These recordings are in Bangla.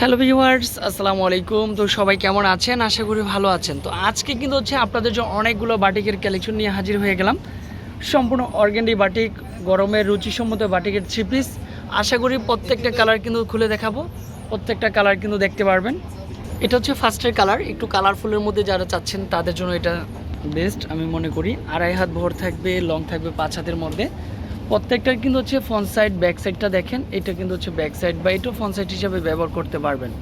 হ্যালো ভিউয়ার্স আসসালামু আলাইকুম তো সবাই কেমন আছেন? আশা করি ভালো আছেন। তো আজকে কিন্তু হচ্ছে আপনাদের জন্য অনেকগুলো বাটিকের কালেকশন নিয়ে হাজির হয়ে গেলাম। সম্পূর্ণ অর্গেন্ডি বাটিক গরমের রুচিসম্মত বাটিকের থ্রি পিস আশা করি প্রত্যেকটা কালার কিন্তু খুলে দেখাবো। প্রত্যেকটা কালার কিন্তু দেখতে পারবেন। এটা হচ্ছে ফার্স্টের কালার একটু কালারফুলের মধ্যে যারা চাচ্ছেন, তাদের জন্য এটা বেস্ট আমি মনে করি আড়াই হাত ভর থাকবে লং থাকবে, পাঁচ হাতের মধ্যে। প্রত্যেকটার কিন্তু হচ্ছে ফ্রন্ট সাইড ব্যাক সাইডটা দেখেন। এটা কিন্তু হচ্ছে ব্যাক সাইড বা এটাও ফ্রন্ট সাইড হিসাবে ব্যবহার করতে পারবেন।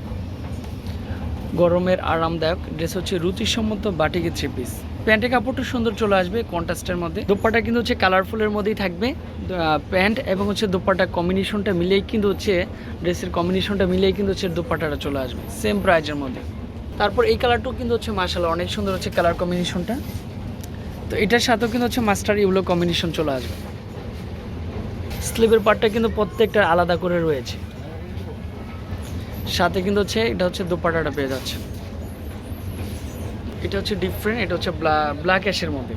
গরমের আরামদায়ক ড্রেস হচ্ছে রুচিসম্মত বাটিকে থ্রি পিস প্যান্টের কাপড়টা সুন্দর চলে আসবে কন্ট্রাস্টের মধ্যে। দোপাটা কিন্তু হচ্ছে কালারফুলের মধ্যেই থাকবে। প্যান্ট এবং হচ্ছে দোপাটা কম্বিনেশনটা মিলেই কিন্তু হচ্ছে ড্রেসের কম্বিনেশনটা মিলেই কিন্তু হচ্ছে দোপাটাটা চলে আসবে সেম প্রাইজের মধ্যে। তারপর এই কালারটাও কিন্তু হচ্ছে মার্শাল অনেক সুন্দর হচ্ছে কালার কম্বিনেশনটা তো এটার সাথেও কিন্তু হচ্ছে মাস্টার ইউলো কম্বিনেশন চলে আসবে। স্লিভের পার্টটা কিন্তু প্রত্যেকটা আলাদা করে রয়েছে। সাথে কিন্তু হচ্ছে, এটা হচ্ছে দোপাটাটা পেয়ে যাচ্ছে এটা হচ্ছে ডিফারেন্ট এটা হচ্ছে ব্ল্যাক অ্যাশের মধ্যে।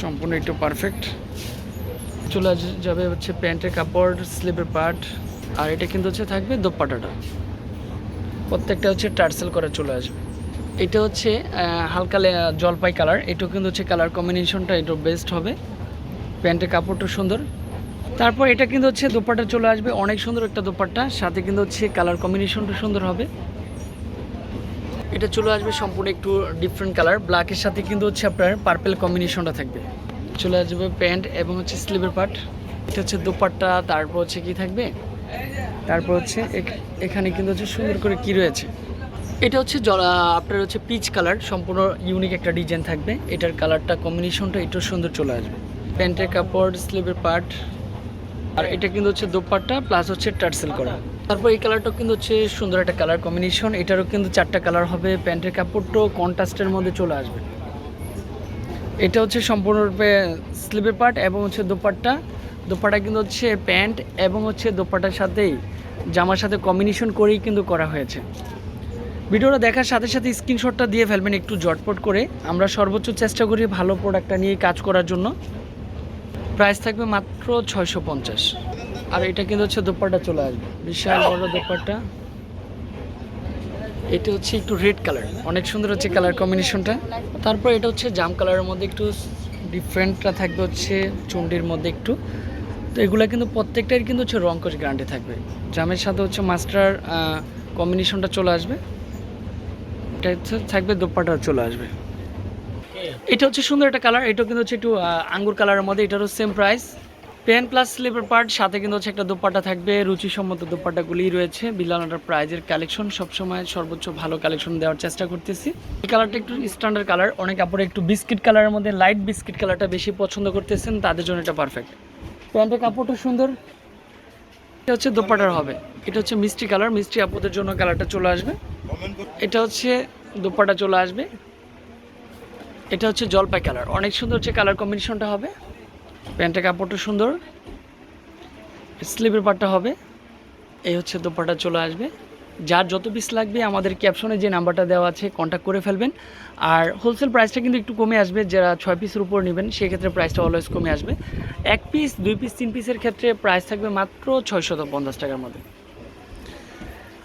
সম্পূর্ণ একটু পারফেক্ট চলে যাবে হচ্ছে প্যান্টের কাপড় স্লিভের পার্ট আর এটা কিন্তু হচ্ছে থাকবে দোপাটাটা প্রত্যেকটা হচ্ছে টার্সেল করে চলে আসবে। এটা হচ্ছে হালকা জলপাই কালার। এটাও কিন্তু হচ্ছে কালার কম্বিনেশনটা এটা বেস্ট হবে। প্যান্টের কাপড়টা সুন্দর। তারপর এটা কিন্তু হচ্ছে দোপাট্টা চলে আসবে, অনেক সুন্দর একটা দোপাট্টা। সাথে কিন্তু হচ্ছে কালার কম্বিনেশনটা সুন্দর হবে। এটা চলে আসবে সম্পূর্ণ একটু ডিফারেন্ট কালার ব্ল্যাকের সাথে কিন্তু হচ্ছে আপনার পার্পেল কম্বিনেশনটা থাকবে। চলে আসবে প্যান্ট এবং হচ্ছে স্লিভের পার্ট এটা হচ্ছে দোপাট্টা, তারপর হচ্ছে কি থাকবে? তারপর হচ্ছে এখ- এখানে কিন্তু হচ্ছে সুন্দর করে কি রয়েছে? এটা হচ্ছে আপনার হচ্ছে পিচ কালার সম্পূর্ণ ইউনিক একটা ডিজাইন থাকবে। এটার কালারটা কম্বিনেশনটা একটু সুন্দর চলে আসবে। প্যান্টের কাপড় স্লিভের পার্ট আর এটা কিন্তু হচ্ছে দোপাট্টা প্লাস হচ্ছে টার্সেল করা। তারপর এই কালারটাও কিন্তু হচ্ছে সুন্দর একটা কালার কম্বিনেশন এটারও কিন্তু চারটা কালার হবে, প্যান্টের কাপড়টাও কন্ট্রাস্টের মধ্যে চলে আসবে। এটা হচ্ছে সম্পূর্ণরূপে স্লিভের পার্ট এবং হচ্ছে দোপাট্টা। দোপাট্টা কিন্তু হচ্ছে প্যান্ট এবং হচ্ছে দোপাট্টার সাথেই জামার সাথে কম্বিনেশন করেই কিন্তু করা হয়েছে। ভিডিওটা দেখার সাথে সাথে স্ক্রিনশটটা দিয়ে ফেলবেন একটু জটপট করে। আমরা সর্বোচ্চ চেষ্টা করি ভালো প্রোডাক্টটা নিয়ে কাজ করার জন্য। প্রাইস থাকবে মাত্র ছয়শো পঞ্চাশ। আর এটা কিন্তু হচ্ছে দোপাট্টা চলে আসবে। বিশাল বড় দোপাট্টা। এটা হচ্ছে একটু রেড কালার অনেক সুন্দর হচ্ছে কালার কম্বিনেশনটা তারপর এটা হচ্ছে জাম কালারের মধ্যে একটু ডিফারেন্টটা থাকবে হচ্ছে চুন্ডির মধ্যে একটু। তো এগুলো কিন্তু প্রত্যেকটাই কিন্তু হচ্ছে রং কোচ গ্যারান্টি থাকবে। জামের সাথে হচ্ছে মাস্টার কম্বিনেশনটা চলে আসবে। এটা থাকবে দোপাটা চলে আসবে। এটা হচ্ছে সুন্দর একটা কালার এটা কিন্তু হচ্ছে একটু আঙ্গুর কালারের মধ্যে, এটারও সেম প্রাইস পেন প্লাস স্লিপের পার্ট সাথে কিন্তু হচ্ছে একটা দোপাট্টা থাকবে, রুচিসম্মত দোপাট্টাগুলি রয়েছে। বিলানাটার প্রাইজের কালেকশন সবসময় সর্বোচ্চ ভালো কালেকশন দেওয়ার চেষ্টা করতেছি। এই কালারটা একটু স্ট্যান্ডার্ড কালার অনেক কাপড়ে একটু বিস্কিট কালারের মধ্যে লাইট বিস্কিট কালারটা বেশি পছন্দ করতেছেন, তাদের জন্য এটা পারফেক্ট প্যান্টের কাপড়টা সুন্দর। এটা হচ্ছে দোপাটার হবে। এটা হচ্ছে মিষ্টি কালার মিষ্টি আপুদের জন্য কালারটা চলে আসবে। এটা হচ্ছে দোপাটা চলে আসবে। এটা হচ্ছে জলপাই কালার। অনেক সুন্দর হচ্ছে কালার কম্বিনেশনটা হবে। প্যান্টের কাপড়টা সুন্দর। স্লিভের পাটটা হবে। এই হচ্ছে দোপাটা চলে আসবে। যার যত পিস লাগবে আমাদের ক্যাপশনে যে নাম্বারটা দেওয়া আছে কন্ট্যাক্ট করে ফেলবেন। আর হোলসেল প্রাইসটা কিন্তু একটু কমে আসবে। যারা ছয় পিসের উপর নেবেন, সেক্ষেত্রে প্রাইসটা অলওয়েজ কমে আসবে। এক পিস দুই পিস তিন পিসের ক্ষেত্রে প্রাইস থাকবে মাত্র ছয়শত পঞ্চাশ টাকার মধ্যে।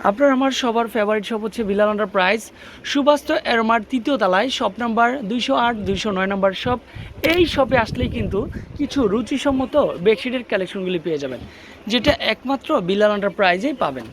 আপনার আমার সবার ফেভারিট শপ হচ্ছে বিলাল প্রাইস সুবাস্ত এরমার তৃতীয় তলায় শপ নাম্বার দুইশো আট, দুইশো নয় নাম্বার শপ এই শপে আসলেই কিন্তু কিছু রুচিসম্মত বেডশিটের কালেকশনগুলি পেয়ে যাবেন, যেটা একমাত্র বিলাল প্রাইজেই পাবেন।